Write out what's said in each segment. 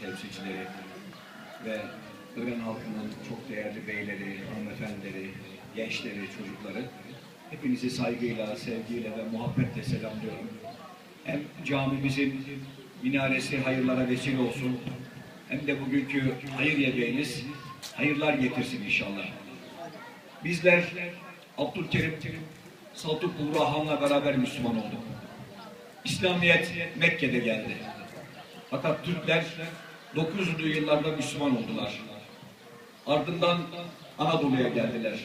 temsilcileri ve Irak halkının çok değerli beyleri, hanımefendileri, gençleri, çocukları hepinizi saygıyla, sevgiyle ve muhabbetle selamlıyorum. Hem camimizin minaresi hayırlara vesile olsun hem de bugünkü hayır yemeğiniz hayırlar getirsin inşallah. Bizler Abdülkerim Saltuk Buğrahan'la beraber Müslüman olduk. İslamiyet Mekke'de geldi. Fakat Türkler 900'lü yıllarda Müslüman oldular. Ardından Anadolu'ya geldiler.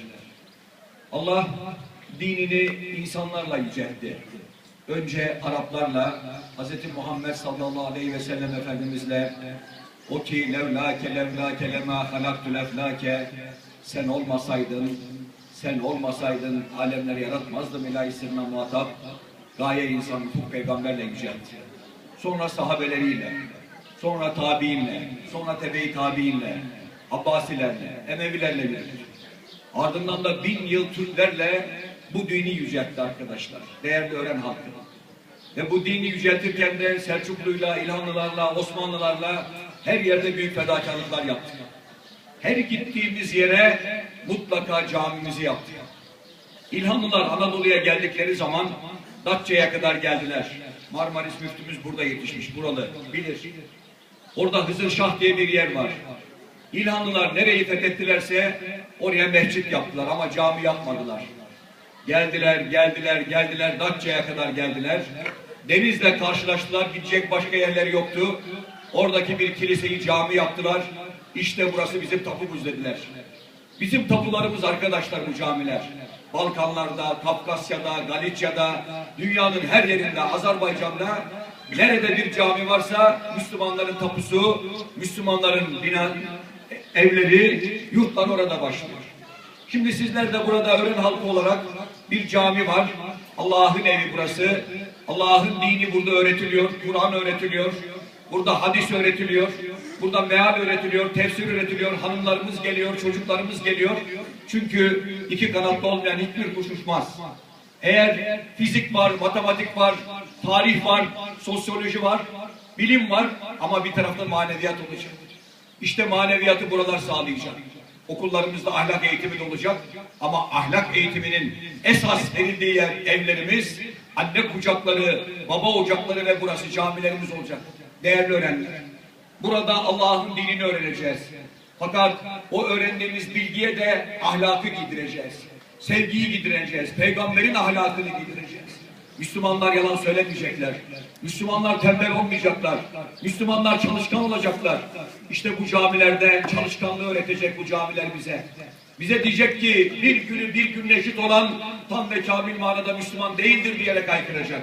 Allah dinini insanlarla yüceltti. Önce Araplarla, Hz. Muhammed sallallahu aleyhi ve sellem Efendimizle o ki levlake levlake lema halaktul eflake sen olmasaydın, sen olmasaydın alemleri yaratmazdım ilahi sırrına muhatap. Gaye insan bu peygamberle yüceltti. Sonra sahabeleriyle, sonra tabiinle, sonra tebe-i tabiinle, Abbasilerle, Emevilerle yürüdü. Ardından da bin yıl Türklerle bu dini yüceltti arkadaşlar. Değerli öğren halkı. Ve bu dini yüceltirken de Selçuklu'yla, İlhanlılarla, Osmanlılarla her yerde büyük fedakarlıklar yaptık. Her gittiğimiz yere mutlaka camimizi yaptık. İlhanlılar Anadolu'ya geldikleri zaman Datça'ya kadar geldiler. Marmaris müftümüz burada yetişmiş, buralı, bilir. Orada Hızır Şah diye bir yer var. İlhanlılar nereyi fethettilerse oraya mescit yaptılar ama cami yapmadılar. Geldiler, geldiler, geldiler, Datça'ya kadar geldiler. Denizle karşılaştılar, gidecek başka yerleri yoktu. Oradaki bir kiliseyi cami yaptılar. İşte burası bizim tapumuz dediler. Bizim tapularımız arkadaşlar bu camiler. Balkanlarda, Kafkasya'da, Galicia'da, dünyanın her yerinde, Azerbaycan'da nerede bir cami varsa Müslümanların tapusu, Müslümanların bina, evleri, yurtlar orada başlıyor. Şimdi sizler de burada öğren halkı olarak bir cami var. Allah'ın evi burası. Allah'ın dini burada öğretiliyor. Kur'an öğretiliyor. Burada hadis öğretiliyor. Burada meal öğretiliyor, tefsir öğretiliyor. Hanımlarımız geliyor, çocuklarımız geliyor. Çünkü iki kanatlı olmayan hiçbir kuş uçmaz. Eğer fizik var, matematik var, tarih var, sosyoloji var, bilim var ama bir tarafta maneviyat olacak. İşte maneviyatı buralar sağlayacak. Okullarımızda ahlak eğitimi de olacak ama ahlak eğitiminin esas verildiği yer evlerimiz, anne kucakları, baba ocakları ve burası camilerimiz olacak. Değerli öğrenciler. Burada Allah'ın dinini öğreneceğiz. Fakat o öğrendiğimiz bilgiye de ahlakı giydireceğiz. Sevgiyi giydireceğiz. Peygamberin ahlakını giydireceğiz. Müslümanlar yalan söylemeyecekler. Müslümanlar tembel olmayacaklar. Müslümanlar çalışkan olacaklar. İşte bu camilerde çalışkanlığı öğretecek bu camiler bize. Bize diyecek ki bir günü bir gün eşit olan tam ve kamil manada Müslüman değildir diyerek haykıracak.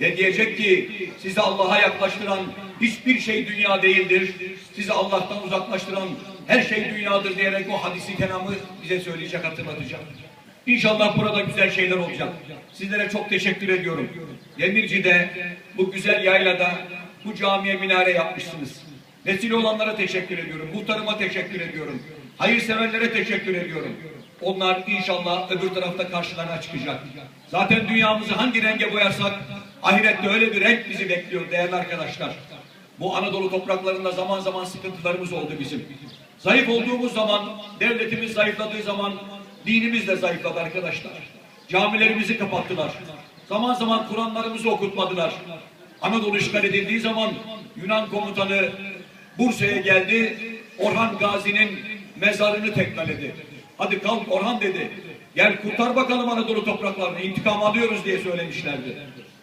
Ve diyecek ki sizi Allah'a yaklaştıran hiçbir şey dünya değildir. Sizi Allah'tan uzaklaştıran her şey dünyadır diyerek o hadisi kelamı bize söyleyecek, hatırlatacak. İnşallah burada güzel şeyler olacak. Sizlere çok teşekkür ediyorum. Demirci'de bu güzel yaylada bu camiye minare yapmışsınız. Vesile olanlara teşekkür ediyorum. Muhtarıma teşekkür ediyorum. Hayırseverlere teşekkür ediyorum. Onlar inşallah öbür tarafta karşılarına çıkacak. Zaten dünyamızı hangi renge boyarsak ahirette öyle bir renk bizi bekliyor değerli arkadaşlar. Bu Anadolu topraklarında zaman zaman sıkıntılarımız oldu bizim. Zayıf olduğumuz zaman, devletimiz zayıfladığı zaman dinimiz de zayıfladı arkadaşlar. Camilerimizi kapattılar. Zaman zaman Kur'anlarımızı okutmadılar. Anadolu işgal edildiği zaman Yunan komutanı Bursa'ya geldi. Orhan Gazi'nin mezarını tekmeledi. Hadi kalk Orhan dedi. Gel kurtar bakalım Anadolu topraklarını. intikam alıyoruz diye söylemişlerdi.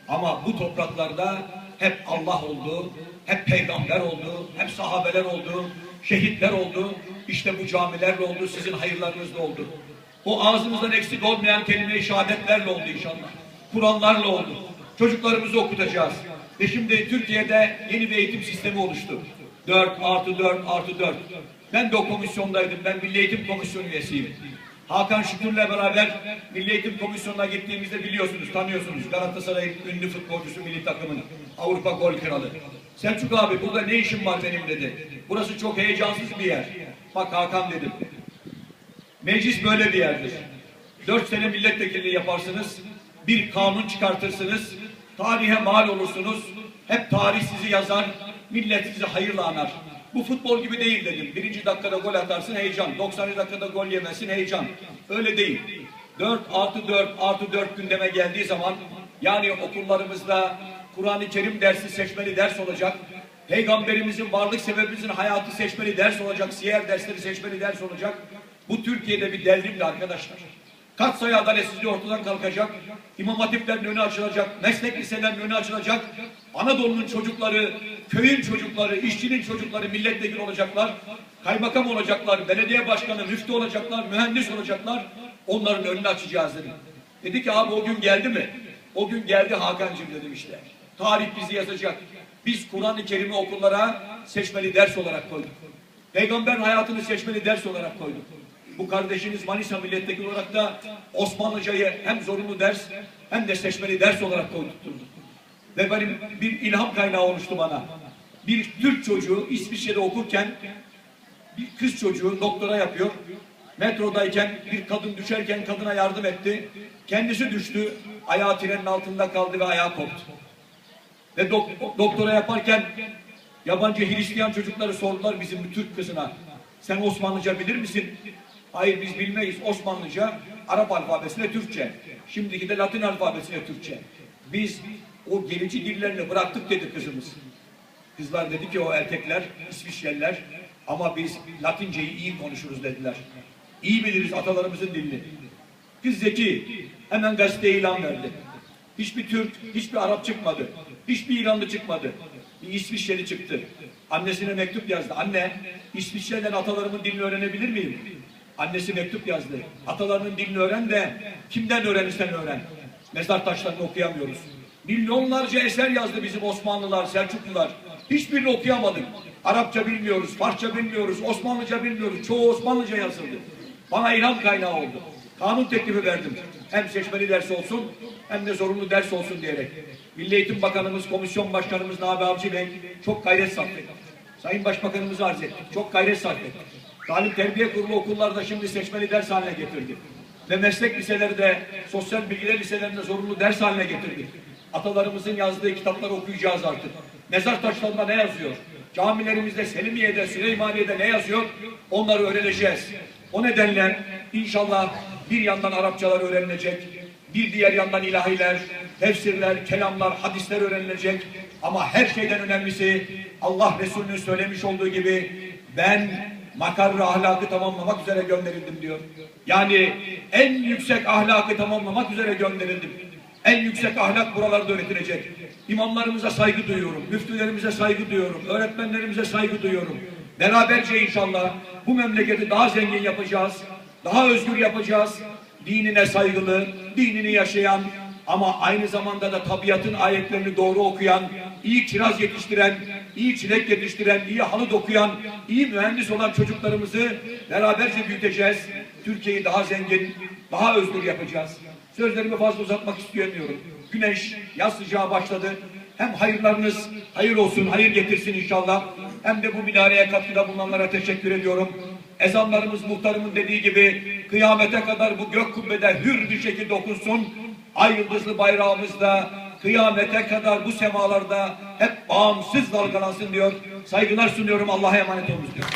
Ama bu topraklarda hep Allah oldu, hep peygamber oldu, hep sahabeler oldu, şehitler oldu. İşte bu camilerle oldu, sizin hayırlarınızla oldu. O ağzımızdan eksik olmayan kelime-i şehadetlerle oldu inşallah. Kur'anlarla oldu. Çocuklarımızı okutacağız. Ve şimdi Türkiye'de yeni bir eğitim sistemi oluştu. 4 artı 4 artı 4. Ben de o komisyondaydım. Ben Milli Eğitim Komisyonu üyesiyim. Hakan Şükür'le beraber Milli Eğitim Komisyonu'na gittiğimizde biliyorsunuz, tanıyorsunuz. Galatasaray ünlü futbolcusu milli takımın Avrupa gol kralı. Selçuk abi burada ne işim var benim dedi. Burası çok heyecansız bir yer. Bak Hakan dedim. Meclis böyle bir yerdir. Dört sene milletvekilliği yaparsınız. Bir kanun çıkartırsınız. Tarihe mal olursunuz. Hep tarih sizi yazar. Millet sizi hayırla anar. Bu futbol gibi değil dedim. Birinci dakikada gol atarsın heyecan. 90. dakikada gol yemezsin heyecan. Öyle değil. 4 artı 4 artı 4 gündeme geldiği zaman yani okullarımızda Kur'an-ı Kerim dersi seçmeli ders olacak. Peygamberimizin varlık sebebimizin hayatı seçmeli ders olacak. Siyer dersleri seçmeli ders olacak. Bu Türkiye'de bir devrimdi arkadaşlar. Katsayı adaletsizliği ortadan kalkacak. İmam hatiplerin önü açılacak. Meslek liselerinin önü açılacak. Anadolu'nun çocukları, köyün çocukları, işçinin çocukları milletvekili olacaklar. Kaymakam olacaklar, belediye başkanı, müftü olacaklar, mühendis olacaklar. Onların önünü açacağız dedim. Dedi ki abi o gün geldi mi? O gün geldi Hakan'cığım dedim işte. Tarih bizi yazacak. Biz Kur'an-ı Kerim'i okullara seçmeli ders olarak koyduk. Peygamber hayatını seçmeli ders olarak koyduk. Bu kardeşiniz Manisa milletvekili olarak da Osmanlıcayı hem zorunlu ders hem de seçmeli ders olarak koydurtturdu. Ve benim bir ilham kaynağı olmuştu bana. Bir Türk çocuğu İsviçre'de okurken bir kız çocuğu doktora yapıyor. Metrodayken bir kadın düşerken kadına yardım etti. Kendisi düştü. Ayağı trenin altında kaldı ve ayağı koptu. Ve dok- doktora yaparken yabancı Hristiyan çocukları sordular bizim Türk kızına. Sen Osmanlıca bilir misin? Hayır biz bilmeyiz. Osmanlıca, Arap alfabesine Türkçe. Şimdiki de Latin alfabesine Türkçe. Biz o gerici dillerini bıraktık dedi kızımız. Kızlar dedi ki o erkekler, İsviçreliler ama biz Latinceyi iyi konuşuruz dediler. İyi biliriz atalarımızın dilini. Kız zeki, hemen gazeteye ilan verdi. Hiçbir Türk, hiçbir Arap çıkmadı. Hiçbir İranlı çıkmadı. Bir İsviçreli çıktı. Annesine mektup yazdı. Anne, İsviçre'den atalarımın dilini öğrenebilir miyim? Annesi mektup yazdı. Atalarının dilini öğren de kimden öğrenirsen öğren. Mezar taşlarını okuyamıyoruz. Milyonlarca eser yazdı bizim Osmanlılar, Selçuklular. Hiçbirini okuyamadık. Arapça bilmiyoruz, Farsça bilmiyoruz, Osmanlıca bilmiyoruz. Çoğu Osmanlıca yazıldı. Bana ilham kaynağı oldu. Kanun teklifi verdim. Hem seçmeli ders olsun hem de zorunlu ders olsun diyerek. Milli Eğitim Bakanımız, Komisyon Başkanımız Nabi Avcı Bey çok gayret sarf etti. Sayın Başbakanımızı arz ettik. Çok gayret sarf etti. Talim Terbiye Kurulu okullarda şimdi seçmeli ders haline getirdi. Ve meslek liseleri de sosyal bilgiler liselerinde zorunlu ders haline getirdik. Atalarımızın yazdığı kitapları okuyacağız artık. Mezar taşlarında ne yazıyor? Camilerimizde, Selimiye'de, Süleymaniye'de ne yazıyor? Onları öğreneceğiz. O nedenle inşallah bir yandan Arapçalar öğrenilecek, bir diğer yandan ilahiler, tefsirler, kelamlar, hadisler öğrenilecek. Ama her şeyden önemlisi Allah Resulü'nün söylemiş olduğu gibi ben makarrı ahlakı tamamlamak üzere gönderildim diyor. Yani en yüksek ahlakı tamamlamak üzere gönderildim. En yüksek ahlak buralarda öğretilecek. İmamlarımıza saygı duyuyorum, müftülerimize saygı duyuyorum, öğretmenlerimize saygı duyuyorum. Beraberce inşallah bu memleketi daha zengin yapacağız, daha özgür yapacağız. Dinine saygılı, dinini yaşayan ama aynı zamanda da tabiatın ayetlerini doğru okuyan, iyi kiraz yetiştiren, iyi çilek yetiştiren, iyi halı dokuyan, iyi mühendis olan çocuklarımızı beraberce büyüteceğiz. Türkiye'yi daha zengin, daha özgür yapacağız. Sözlerimi fazla uzatmak istemiyorum. Güneş, yaz sıcağı başladı. Hem hayırlarınız hayır olsun, hayır getirsin inşallah. Hem de bu minareye katkıda bulunanlara teşekkür ediyorum. Ezanlarımız muhtarımın dediği gibi kıyamete kadar bu gök kubbede hür bir şekilde okunsun. Ay yıldızlı bayrağımız da kıyamete kadar bu semalarda hep bağımsız dalgalansın diyor. Saygılar sunuyorum. Allah'a emanet olun diyor.